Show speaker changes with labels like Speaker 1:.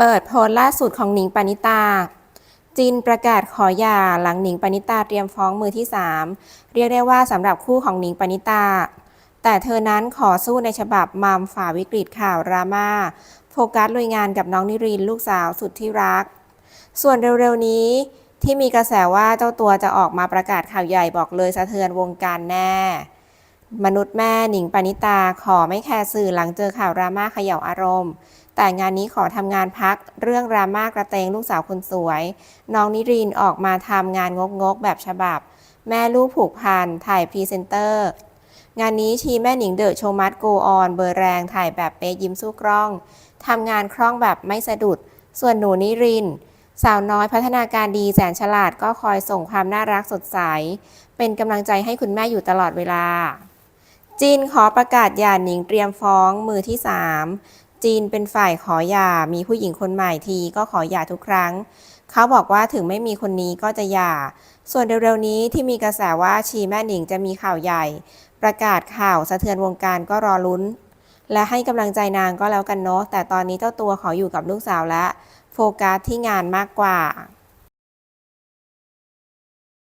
Speaker 1: เปิดโพสต์ล่าสุดของหนิงปณิตา จินประกาศขอหย่าหลังหนิงปณิตาเตรียมฟ้องมือที่ 3 เรียกได้ว่าสำหรับคู่ของหนิงปณิตา แต่เธอนั้นขอสู้ในฉบับมัมฝ่าวิกฤตข่าวรามาโฟกัสลุยงานกับน้องนิรินลูกสาวสุดที่รัก ส่วนเร็วๆนี้ที่มีกระแสว่าเจ้าตัวจะออกมาประกาศข่าวใหญ่บอกเลยสะเทือนวงการแน่ มนุษย์แม่หนิงปณิตาขอไม่แคร์สื่อหลังเจอข่าวราม่าเขย่าอารมณ์ แต่งานนี้ขอทำงานพักเรื่องราม่ากระเตงลูกสาวคนสวย น้องนิรินออกมาทำงานงกๆ แบบฉบับ แม่ลูกผูกพันถ่ายพรีเซนเตอร์ งานนี้ทีแม่หนิงเดอะโชมัสโกออนเบอร์แรงถ่ายแบบเป๊ะยิ้มสู้กล้องทำงานคล่องแบบไม่สะดุด ส่วนหนูนิรินสาวน้อยพัฒนาการดีแสนฉลาดก็คอยส่งความน่ารักสดใส เป็นกำลังใจให้คุณแม่อยู่ตลอดเวลาจีนขอประกาศหย่าหนิงเตรียมฟ้องมือที่ 3 จีนเป็นฝ่ายขอหย่ามีผู้หญิงคนใหม่ทีก็ขอหย่าทุกครั้ง เขาบอกว่าถึงไม่มีคนนี้ก็จะหย่า ส่วนเร็วๆนี้ที่มีกระแสว่าชีแม่หนิงจะมีข่าวใหญ่ ประกาศข่าวสะเทือนวงการก็รอลุ้น และให้กำลังใจนางก็แล้วกันเนาะแต่ตอนนี้เจ้าตัวขออยู่กับลูกสาวและโฟกัสที่งานมากกว่า